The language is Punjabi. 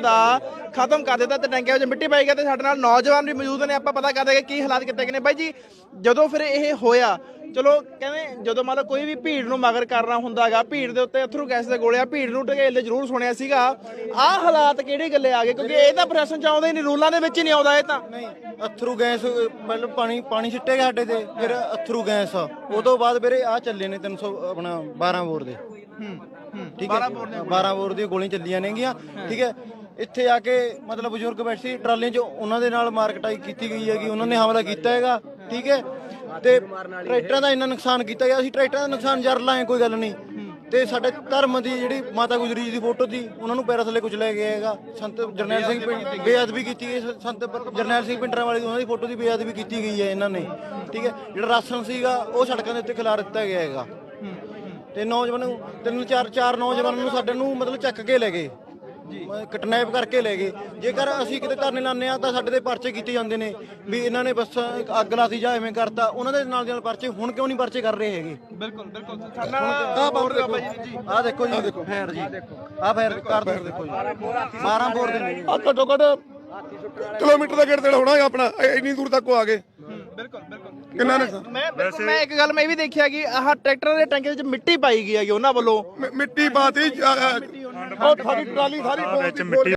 ਦਾ ਖਤਮ ਕਰ ਦਿੱਤਾ ਤੇ ਟੈਂਕੀਆਂ ਵਿੱਚ ਮਿੱਟੀ ਪਾਈ ਗਿਆ ਤੇ ਸਾਡੇ ਨਾਲ ਨੌਜਵਾਨ ਵੀ ਮੌਜੂਦ ਨੇ ਆਪਾਂ ਪਤਾ ਕਰਦੇ ਕਿ ਕੀ ਹਾਲਾਤ ਕਿਤੇ ਗਏ ਨੇ। ਬਾਈ ਜੀ ਜਦੋਂ ਫਿਰ ਇਹ ਹੋਇਆ ਚਲੋ ਕਹਿੰਦੇ ਜਦੋਂ ਮੰਨ ਲਓ ਕੋਈ ਵੀ ਭੀੜ ਨੂੰ ਮਗਰ ਕਰਨਾ ਹੁੰਦਾਗਾ ਭੀੜ ਦੇ ਉੱਤੇ ਅਥਰੂ ਗੈਸ ਦੇ ਗੋਲੇ ਆ ਭੀੜ ਨੂੰ ਢਕੇਲ ਜ਼ਰੂਰ ਸੁਣਿਆ ਸੀਗਾ। ਆਹ ਹਾਲਾਤ ਕਿਹੜੇ ਗੱਲੇ ਆ ਗਏ? ਕਿਉਂਕਿ ਇਹ ਤਾਂ ਪ੍ਰੈਸ਼ਨ ਚ ਆਉਂਦਾ ਹੀ ਨਹੀਂ ਰੂਲਾਂ ਦੇ ਵਿੱਚ ਹੀ ਨਹੀਂ ਆਉਂਦਾ ਇਹ ਤਾਂ। ਨਹੀਂ ਅਥਰੂ ਗੈਸ ਮਤਲਬ ਪਾਣੀ ਪਾਣੀ ਛਿੱਟੇਗਾ ਸਾਡੇ ਤੇ ਫਿਰ ਅਥਰੂ ਗੈਸ ਉਹ ਤੋਂ ਬਾਅਦ ਵੀਰੇ ਆ ਚੱਲੇ ਨੇ 300 ਆਪਣਾ 12 ਬੋਰ ਦੇ। ਠੀਕ ਹੈ 12 ਬੋਰ ਦੀਆਂ ਗੋਲੀਆਂ ਚੱਲੀਆਂ ਨੇਗੀਆਂ ਠੀਕ ਹੈ। ਇੱਥੇ ਆ ਕੇ ਮਤਲਬ ਬਜ਼ੁਰਗ ਬੈਠੇ ਸੀ, ਟਰਾਲੀਆਂ 'ਚ ਉਹਨਾਂ ਦੇ ਨਾਲ ਮਾਰਕਟਾਈ ਕੀਤੀ ਗਈ ਹੈਗੀ, ਉਹਨਾਂ ਨੇ ਹਮਲਾ ਕੀਤਾ ਹੈਗਾ, ਠੀਕ ਹੈ? ਤੇ ਟਰੈਕਟਰਾਂ ਦਾ ਇੰਨਾ ਨੁਕਸਾਨ ਕੀਤਾ ਗਿਆ, ਅਸੀਂ ਟਰੈਕਟਰਾਂ ਦਾ ਨੁਕਸਾਨ ਜਰ ਲਾਏ ਕੋਈ ਗੱਲ ਨਹੀਂ। ਤੇ ਸਾਡੇ ਧਰਮ ਦੀ ਜਿਹੜੀ ਮਾਤਾ ਗੁਜਰੀ ਜੀ ਦੀ ਫੋਟੋ ਸੀ, ਉਹਨਾਂ ਨੂੰ ਪੈਰਾਂ ਥੱਲੇ ਕੁਝ ਲੈ ਗਿਆ ਹੈਗਾ। ਸੰਤ ਜਰਨੈਲ ਸਿੰਘ ਪਿੰਡ, ਬੇਅਦਬੀ ਕੀਤੀ ਗਈ, ਸੰਤ ਜਰਨੈਲ ਸਿੰਘ ਪਿੰਡਰਾਂ ਵਾਲੀ ਉਹਨਾਂ ਦੀ ਫੋਟੋ ਦੀ ਬੇਅਦਬੀ ਕੀਤੀ ਗਈ ਹੈ ਇਹਨਾਂ ਨੇ, ਠੀਕ ਹੈ? ਜਿਹੜਾ ਰਾਸ਼ਨ ਸੀਗਾ, ਉਹ ਸੜਕਾਂ ਦੇ ਉੱਤੇ ਖਿਲਾਰ ਦਿੱਤਾ ਗਿਆ ਹੈਗਾ। ਤੇ ਨੌਜਵਾਨ ਨੂੰ, ਤਿੰਨ ਚਾਰ ਚਾਰ ਨੌਜਵਾਨਾਂ ਨੂੰ ਸਾਡੇ ਨੂੰ ਮਤਲਬ ਚੱਕ ਕੇ ਲੈ ਗਏ। ਕਟਨੈਪ ਕਰਕੇ ਲੈ ਗਏ। ਜੇਕਰ ਅਸੀਂ ਕਿਤੇ ਧਰਨੇ ਲਾਉਂਦੇ ਆ ਤਾਂ ਸਾਡੇ ਤੇ ਪਰਚੇ ਕੀਤੇ ਜਾਂਦੇ ਨੇ ਵੀ ਇਹਨਾਂ ਨੇ ਬਸ ਅੱਗ ਲਾਤੀ ਜਾਂ ਐਵੇਂ ਕਰਤਾ। ਉਹਨਾਂ ਦੇ ਨਾਲ ਦੇ ਨਾਲ ਪਰਚੇ ਹੁਣ ਕਿਉਂ ਨਹੀਂ ਪਰਚੇ ਕਰ ਰਹੇ ਹੈਗੇ? ਬਿਲਕੁਲ ਬਿਲਕੁਲ। ਆਹ ਬਾਬੂ ਦੇਖੋ ਆਹ ਦੇਖੋ ਜੀ। ਫੈਰ ਜੀ। ਆਹ ਫੈਰ ਕਰ ਦਿਓ ਦੇਖੋ ਜੀ। 12 ਬੋਰ ਦੇ ਨੇ। ਆ ਘੱਟੋ ਘੱਟ ਕਿਲੋਮੀਟਰ ਦਾ ਗੇੜ ਤੇੜ ਹੋਣਾ ਆਪਣਾ ਇਹ ਇੰਨੀ ਦੂਰ ਤੱਕ ਉਹ ਆ ਗਏ। ਬਿਲਕੁਲ ਬਿਲਕੁਲ। ਕਿੰਨਾ ਨੇ ਮੈਂ ਮੈਂ ਇੱਕ ਗੱਲ ਮੈਂ ਇਹ ਵੀ ਦੇਖਿਆ ਕਿ ਆਹ ਟਰੈਕਟਰ ਦੇ ਟੈਂਕੇ ਵਿੱਚ ਮਿੱਟੀ ਪਾਈ ਗਈ ਹੈਗੀ ਉਹਨਾਂ ਵੱਲੋਂ। ਮਿੱਟੀ ਪਾਤੀ ਉਹ ਸਾਡੀ ਟਰਾਲੀ ਸਾਰੀ ਵਿੱਚ ਮਿੱਟੀ